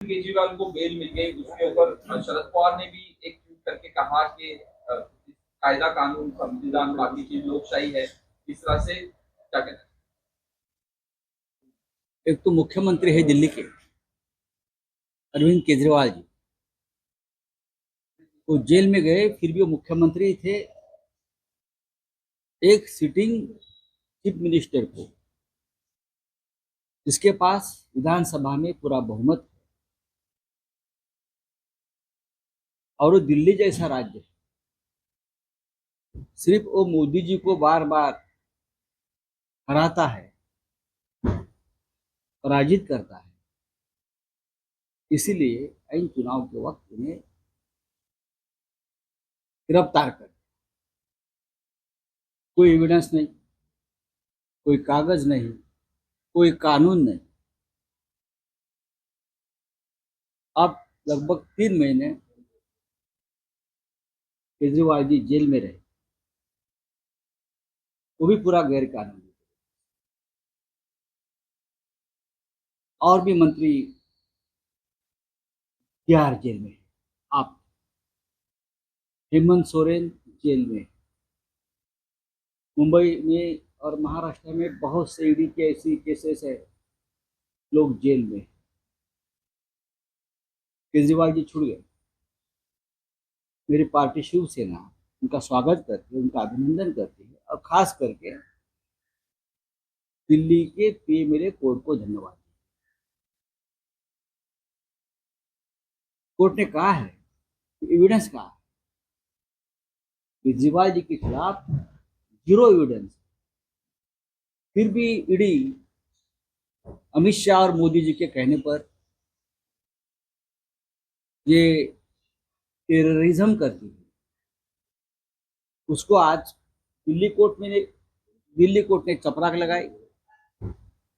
केजरीवाल को बेल मिल गई, उसके ऊपर शरद पवार ने भी एक ट्वीट करके कहा कि कायदा कानून, संविधान, बाकी चीज़ लोकशाही है, इस तरह से क्या कहते हैं? एक तो मुख्यमंत्री है दिल्ली के, अरविंद केजरीवाल जी। वो जेल में गए, फिर भी वो मुख्यमंत्री थे। एक सिटिंग चीफ मिनिस्टर को। जिसके पास विधानसभा में पूरा बहुमत और वो दिल्ली जैसा राज्य सिर्फ़ वो मोदी जी को बार बार हराता है पराजित करता है। इसीलिए इन चुनाव के वक्त उन्हें गिरफ़्तार कर कोई एविडेंस नहीं, कोई कागज़ नहीं, कोई कानून नहीं। अब लगभग तीन महीने केजरीवाल जी जेल में रहे। वो भी पूरा गैर कानूनी और भी मंत्री तिहाड़ जेल में आप हेमंत सोरेन जेल में मुंबई में और महाराष्ट्र में बहुत से ईडी के ऐसी केसेस है। लोग जेल में केजरीवाल जी छुड़ गए। मेरी पार्टी शिवसेना उनका स्वागत करती है, उनका अभिनंदन करती है और खास करके दिल्ली के पीएमएलए कोर्ट को धन्यवाद। कोर्ट ने कहा है एविडेंस कहा है। केजरीवाल जी के खिलाफ ज़ीरो एविडेंस फिर भी ईडी अमित शाह और मोदी जी के कहने पर ये टेररिज्म करती है। उसको आज दिल्ली कोर्ट में दिल्ली कोर्ट ने चपराक लगाई।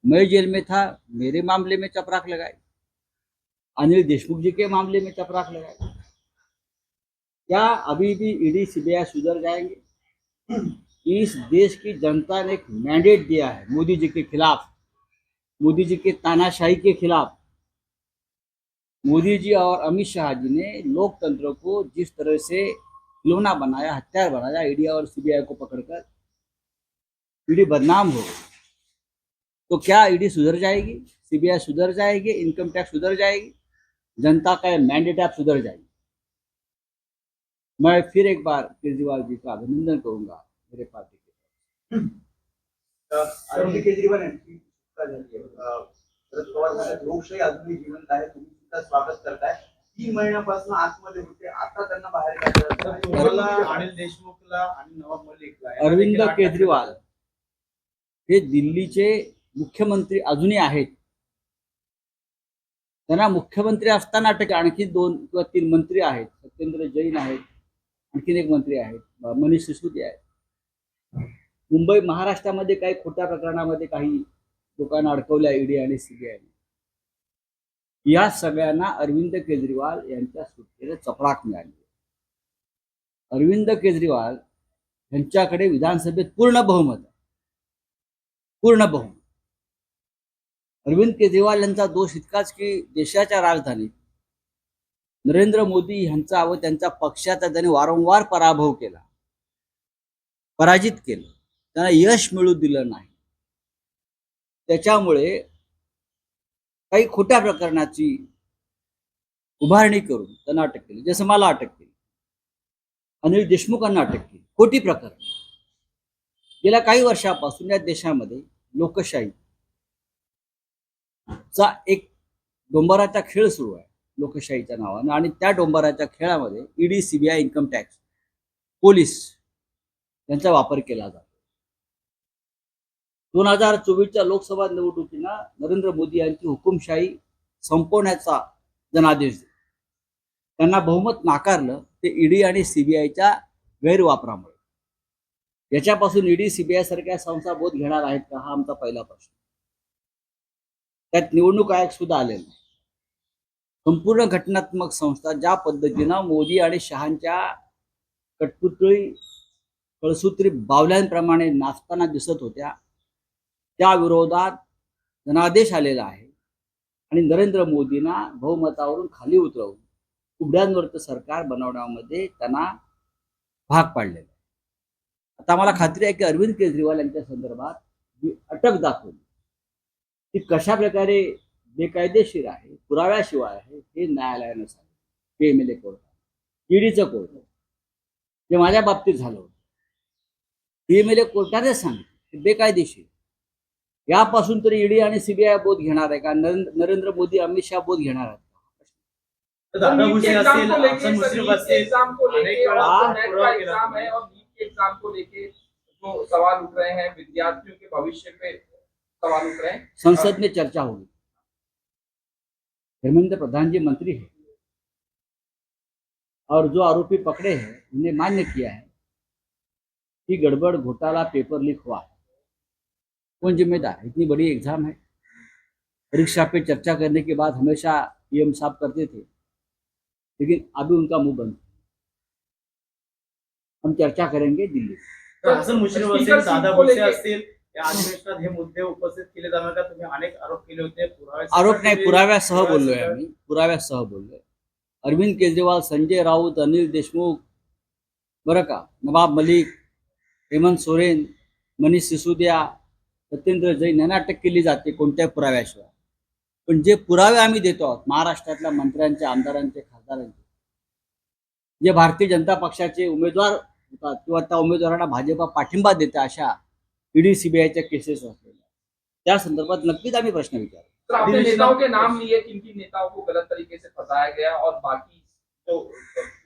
मैं जेल में था, मेरे मामले में चपराक लगाई। अनिल देशमुख जी के मामले में चपराक लगाई। क्या अभी भी ईडी, सीबीआई सुधर जाएँगे? इस देश की जनता ने एक मैंडेट दिया है मोदी जी के खिलाफ। मोदी जी के तानाशाही के खिलाफ। मोदी जी और अमित शाह जी ने लोकतंत्र को जिस तरह से खिलौना बनाया, हथियार बनाया, ईडी और सीबीआई को पकड़कर, ईडी बदनाम हो तो क्या ईडी सुधर जाएगी? सीबीआई सुधर जाएगी? इनकम टैक्स सुधर जाएगी? जनता का मैंडेट आप सुधर जाएगी। मैं फिर एक बार केजरीवाल जी का अभिनंदन करूँगा मेरे पार्टी के केजरीवाल शरद पवार लोकशाही अजूनही जिवंत आहे. तुम्ही सुद्धा स्वागत करताय. तीन महिन्यापासून आतमध्ये होते. आता त्यांना बाहेर. तुम्हाला अनिल देशमुखला आणि नवाब मलिकला अरविंद केजरीवाल हे दिल्लीचे मुख्यमंत्री अजूनही आहेत. त्यांना मुख्यमंत्री असताना अटक आणखी दोन किंवा तीन मंत्री आहेत. सत्येंद्र जैन आहेत. आणखीन एक मंत्री आहेत. मनीष सिसोदिया आहेत. मुंबई महाराष्ट्रामध्ये काही खोट्या प्रकरणामध्ये काही लोकांना अडकवल्या ईडी आणि सीबीआयने या सगळ्यांना अरविंद केजरीवाल यांच्या सुटकेला चपराक मिळाली. अरविंद केजरीवाल यांच्याकडे विधानसभेत पूर्ण बहुमत आहे. पूर्ण बहुमत. अरविंद केजरीवाल यांचा दोष इतकाच की देशाच्या राजधानीत नरेंद्र मोदी यांचा व त्यांच्या पक्षाचा त्यांनी वारंवार पराभव केला. पराजित केलं. त्यांना यश मिळू दिलं नाही. त्याच्यामुळे काही खोट्या प्रकरणाची उभारणी करून त्यांना अटक केली जसं मला अटक केली. अनिल देशमुखांना अटक केली. खोटी प्रकरण. गेल्या काही वर्षापासून या देशामध्ये लोकशाही चा एक डोंबराचा खेळ सुरू आहे लोकशाहीच्या नावानं. आणि त्या डोंबराच्या खेळामध्ये ED CBI income tax police यांचा वापर केला जातो. दोन हजार चोवीसच्या लोकसभा निवडणुकीला नरेंद्र मोदी यांची हुकुमशाही संपवण्याचा जनादेश दिला. त्यांना बहुमत नाकारलं ते ईडी आणि सीबीआयच्या गैरवापरामुळे. याच्यापासून ईडी सीबीआय सारख्या संस्था बोध घेणार आहेत का हा आमचा पहिला प्रश्न. त्यात निवडणूक आयोग सुद्धा आलेला नाही. संपूर्ण घटनात्मक संस्था ज्या पद्धतीनं मोदी आणि शहांच्या कटपुतळी कळसूत्री बावल्यांप्रमाणे नाचताना दिसत होत्या त्या विरोधात जनादेश आलेला आहे. आणि नरेंद्र मोदींना बहुमतावरून खाली उतरवून उघड्यांवरचं सरकार बनवण्यामध्ये त्यांना भाग पाडलेला आहे. आता मला खात्री आहे की अरविंद केजरीवाल यांच्या संदर्भात जी अटक दाखवली. ती कशा प्रकारे बेकायदेशीर आहे पुराव्याशिवाय आहे हे न्यायालयानं सांगितलं. पी एम एल ए कोर्टात ईडीचं कोर्ट जे माझ्या बाबतीत झालं होतं. पी एम एल ए कोर्टाने सांगितलं बेकायदेशीर यापासून तरी ईडी आणि सीबीआय बोध घेणार आहे का? नरेंद्र मोदी अमित शहा बोध घेणार आहेत दादा भुसे असेल हसन मुश्रीफ असेल अनेक एग्जाम को लेके जो उठ रहे हैं विद्यार्थियों के भविष्य पे सवाल उठ रहे हैं। संसद में चर्चा होगी। धर्मेंद्र प्रधान जी मंत्री है। और जो आरोपी पकड़े हैं उन्हें मान्य किया है कि गड़बड़ घोटाला पेपर लीक हुआ है। कौन जिम्मेदार है? इतनी बड़ी एग्ज़ाम है। परीक्षा पे चर्चा करने के बाद हमेशा पीएम साहब करते थे। लेकिन अभी उनका मुँह बंद। हम चर्चा करेंगे दिल्ली। हसन मुश्रीफ असेल दादा भुसे असतील या अधिवेशनात हे मुद्दे उपस्थित केले जाणार का। तुम्ही अनेक आरोप केले होते पुरावे आरोप नाही पुराव्यासह बोललोय पुराव्यासह- आम्ही पुराव्यासह बोललोय अरविंद केजरीवाल संजय राऊत अनिल देशमुख बरं का नवाब मलिक हेमंत सोरेन मनीष सिसोदिया सत्येंद्र जैन यांना अटक केली जाते कोणत्याही पुराव्याशिवाय. पण जे पुरावे आम्ही देतो आहोत महाराष्ट्रातल्या मंत्र्यांचे आमदारांचे खासदारांचे जे भारतीय जनता पक्षाचे उमेदवार होतात किंवा त्या उमेदवारांना भाजपा पाठिंबा देते अशा ईडी सीबीआयच्या केसेस असलेल्या. त्या संदर्भात नक्कीच आम्ही प्रश्न विचारू. सर आपने दिल्ली नेताओं के नाम लिए किन किन नेताओं को गलत तरीके से फंसाया गया और बाकी जो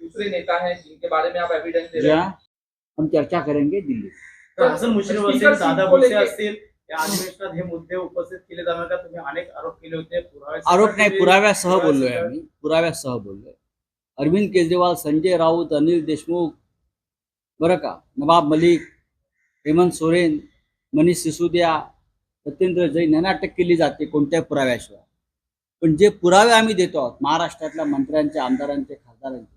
दूसरे नेता हैं जिनके बारे में आप एविडेंस दे रहे हैं। हम चर्चा करेंगे दिल्ली। हसन मुश्रीफ दादा भुसे असतील या अधिवेशनात हे मुद्दे उपस्थित केले जाणार का? तुम्ही अनेक आरोप केले होते. पुरावे आरोप नाही पुराव्यासह बोललोय आम्ही. पुराव्यासह बोललोय. अरविंद केजरीवाल संजय राऊत अनिल देशमुख बरं का? नवाब मलिक हेमंत सोरेन मनीष सिसोदिया सत्येंद्र जैन यांना अटक केली जाते कोणत्याही पुराव्याशिवाय. पण जे पुरावे आम्ही देतो आहोत महाराष्ट्रातल्या मंत्र्यांचे आमदारांचे खासदारांचे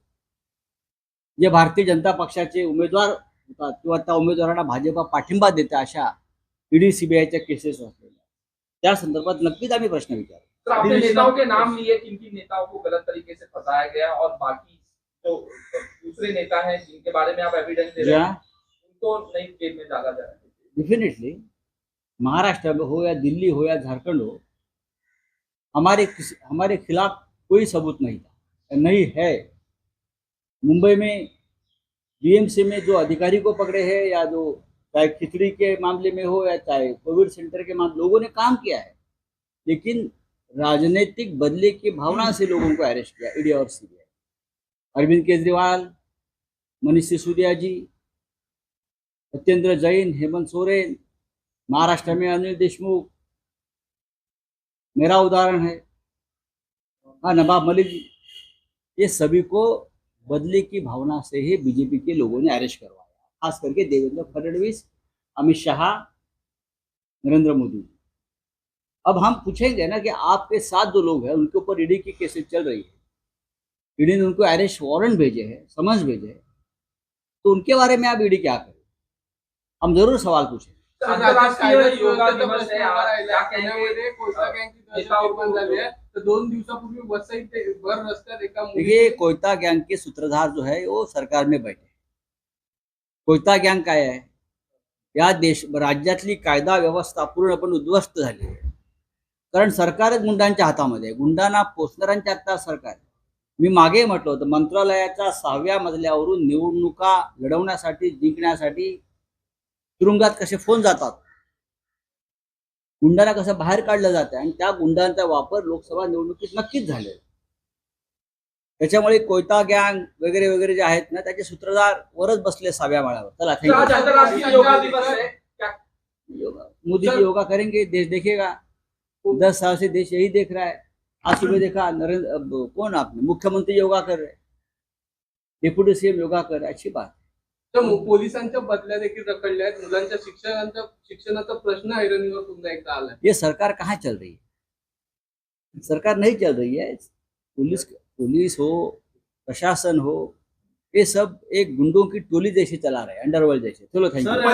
जे भारतीय जनता पक्षाचे उमेदवार होतात किंवा त्या उमेदवारांना भाजपा पाठिंबा देते अशा ईडी सीबीआयच्या केसेस असलेल्या त्या संदर्भात नक्कीच आम्ही प्रश्न विचारू. सर आपने नेताओं के नाम लिए किन किन नेताओं को गलत तरीके से फंसाया गया और बाकी जो दूसरे नेता हैं जिनके बारे में आप एविडेंस दे रहे हैं उनको नहीं जेल में डाला जा रहा है। डेफिनेटली महाराष्ट्र में हो या दिल्ली हो या झारखंड हो हमारे किसी हमारे खिलाफ कोई सबूत नहीं था नहीं है। मुंबई में बीएमसी में जो अधिकारी को पकड़े हैं या जो चाहे खिचड़ी के मामले में हो या चाहे कोविड सेंटर के मामले, लोगों ने काम किया है। लेकिन राजनीतिक बदले की भावना से लोगों को अरेस्ट किया ईडी और सीबीआई अरविंद केजरीवाल, मनीष सिसोदिया जी, सत्येंद्र जैन, हेमंत सोरेन, महाराष्ट्र में अनिल देशमुख। मेरा उदाहरण है हाँ नवाब मलिक ये सभी को बदले की भावना से ही बीजेपी के लोगों ने अरेस्ट करवाया। खास करके देवेंद्र फडणवीस अमित शाह नरेंद्र मोदी। अब हम पूछेंगे ना कि आपके साथ जो लोग हैं उनके ऊपर ईडी की केसेस चल रही है। ईडी ने उनको अरेस्ट वारंट भेजे हैं समझ भेजे हैं। तो उनके बारे में आप ईडी क्या करें हम ज़रूर सवाल है कोयता निर्माण झाली आहे तर दोन दिवसापूर्वी वसई भर रस्त्यात एका देखिए कोयता गैंग के सूत्रधार जो है वो सरकार में बैठे कोयता गँग काय आहे? या देश राज्यातली कायदा व्यवस्था पूर्णपणे उद्ध्वस्त झाली आहे. कारण सरकारच गुंडांच्या हातामध्ये गुंडांना पोचणाऱ्यांच्या हातात सरकार आहे. मी मागे म्हटलं होतं मंत्रालयाच्या सहाव्या मजल्यावरून निवडणुका लढवण्यासाठी जिंकण्यासाठी तुरुंगात कसे फोन जातात? गुंडांना कसं बाहेर काढलं जातं आणि त्या गुंडांचा वापर लोकसभा निवडणुकीत नक्कीच झालेला त्याच्यामुळे कोयता गँग वगैरे वगैरे जे आहेत ना त्याचे सूत्रधार वरच बसले साव्या माळावर चला थँक्यू है मोदी जी योगा करेंगे देश देखेगा. दस साल से देश यही देख रहा है. आज सुबह देखा नरेंद्र अब कौन आपने? मुख्यमंत्री योगा कर रहे डिप्यूटी सीएम योगा कर रहे अच्छी बात. तर पोलिसांच्या बदल्या देखील रखडल्या आहेत. मुलांच्या शिक्षणाचा शिक्षणाचा प्रश्न ऐरणीवर पुन्हा एकदा आलाय. ये सरकार कहाँ चल रही है? सरकार नहीं चल रही है. पुलिस पुलिस हो, प्रशासन हो, ये सब एक गुंडों की टोली जैसे चला रहे हैं अंडरवर्ल्ड जैसे। चलो थैंक यू